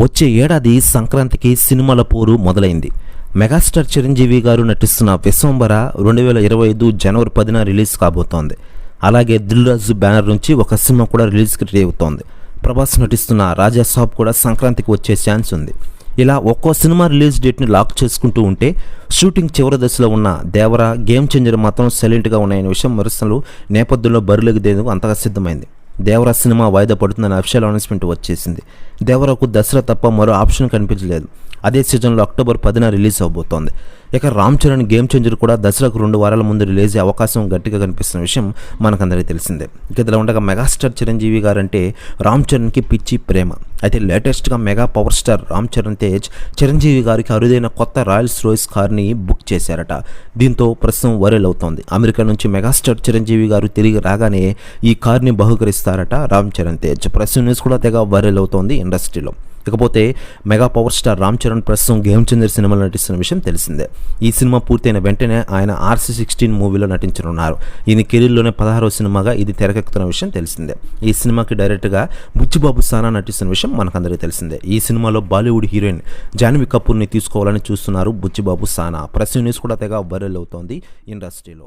వచ్చే ఏడాది సంక్రాంతికి సినిమాల పోరు మొదలైంది. మెగాస్టార్ చిరంజీవి గారు నటిస్తున్న విశ్వంబర రెండు వేల ఇరవై ఐదు జనవరి పదిన రిలీజ్ కాబోతోంది. అలాగే దిల్ రాజు బ్యానర్ నుంచి ఒక సినిమా కూడా రిలీజ్కి రెడీ అవుతోంది ప్రభాస్ నటిస్తున్న రాజా సాబ్ కూడా సంక్రాంతికి వచ్చే ఛాన్స్ ఉంది. ఇలా ఒక్కో సినిమా రిలీజ్ డేట్ని లాక్ చేసుకుంటూ ఉంటే షూటింగ్ చివరి దశలో ఉన్న దేవర గేమ్ చేంజర్ మాత్రం సైలెంట్గా ఉన్నాయనే విషయం విమర్శలు నేపథ్యంలో బరిలోకి దేందుకు అంతగా సిద్ధమైంది. దేవరా సినిమా వాయిదా పడుతుందని అఫీషియల్ అనౌన్స్మెంట్ వచ్చేసింది. దేవరకు దసరా తప్ప మరో ఆప్షన్ కనిపించలేదు. అదే సీజన్లో అక్టోబర్ పదిన రిలీజ్ అవబోతోంది. ఇక రామ్ చరణ్ గేమ్ చేంజర్ కూడా దసరాకు రెండు వారాల ముందు రిలీజ్ అయ్యే అవకాశం గట్టిగా కనిపిస్తున్న విషయం మనకందరికీ తెలిసిందే. ఇక ఇలా ఉండగా మెగాస్టార్ చిరంజీవి గారంటే రామ్ చరణ్కి పిచ్చి ప్రేమ. అయితే లేటెస్ట్గా mega power star Ram Charan Tej Chiranjeevi గారికి అరుదైన కొత్త రాయల్స్ రోయిస్ కార్ని బుక్ చేశారట. దీంతో ప్రస్తుతం వైరల్ అవుతోంది. అమెరికా నుంచి మెగాస్టార్ చిరంజీవి గారు తిరిగి రాగానే ఈ కార్ని బహుకరిస్తారట రామ్ చరణ్ తేజ్. ప్రస్తుతం న్యూస్ కూడా తెగ వైరల్ అవుతోంది ఇండస్ట్రీలో. ఇకపోతే mega power star Ram Charan ప్రస్తుతం గేమ్ చందర్ సినిమాలో నటిస్తున్న విషయం తెలిసిందే. ఈ సినిమా పూర్తయిన వెంటనే ఆయన ఆర్సీ సిక్స్టీన్ మూవీలో నటించనున్నారు. ఈయన కెరీర్లోనే పదహారవ సినిమాగా ఇది తెరకెక్కుతున్న విషయం తెలిసిందే. ఈ సినిమాకి డైరెక్ట్గా బుచ్చిబాబు సానా నటిస్తున్న విషయం మనకందరికీ తెలిసిందే. ఈ సినిమాలో బాలీవుడ్ హీరోయిన్ జాన్వి కపూర్ని తీసుకోవాలని చూస్తున్నారు బుచ్చిబాబు సానా. ప్రెస్ న్యూస్ కూడా తెగ వైరల్ అవుతోంది. ఇండస్ట్రీలో